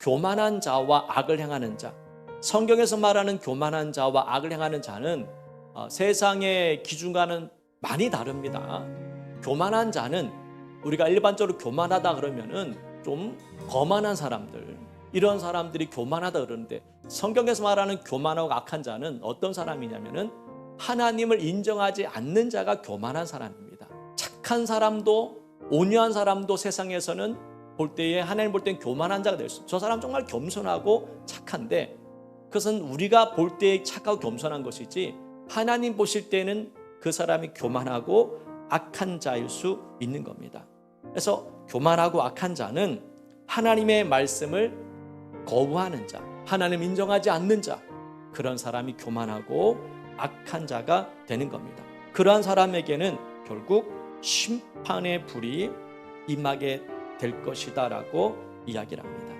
교만한 자와 악을 행하는 자. 성경에서 말하는 교만한 자와 악을 행하는 자는 어, 세상의 기준과는 많이 다릅니다. 교만한 자는 우리가 일반적으로 교만하다 그러면은 좀 거만한 사람들 이런 사람들이 교만하다 그러는데 성경에서 말하는 교만하고 악한 자는 어떤 사람이냐면은 하나님을 인정하지 않는 자가 교만한 사람입니다. 착한 사람도 온유한 사람도 세상에서는 볼 때에 하나님 볼땐 교만한 자가 될 수. 저 사람 정말 겸손하고 착한데 그것은 우리가 볼때 착하고 겸손한 것이지 하나님 보실 때는 그 사람이 교만하고 악한 자일 수 있는 겁니다. 그래서 교만하고 악한 자는 하나님의 말씀을 거부하는 자, 하나님 인정하지 않는 자, 그런 사람이 교만하고 악한 자가 되는 겁니다. 그러한 사람에게는 결국 심판의 불이 임하게 될 것이다라고 이야기를 합니다.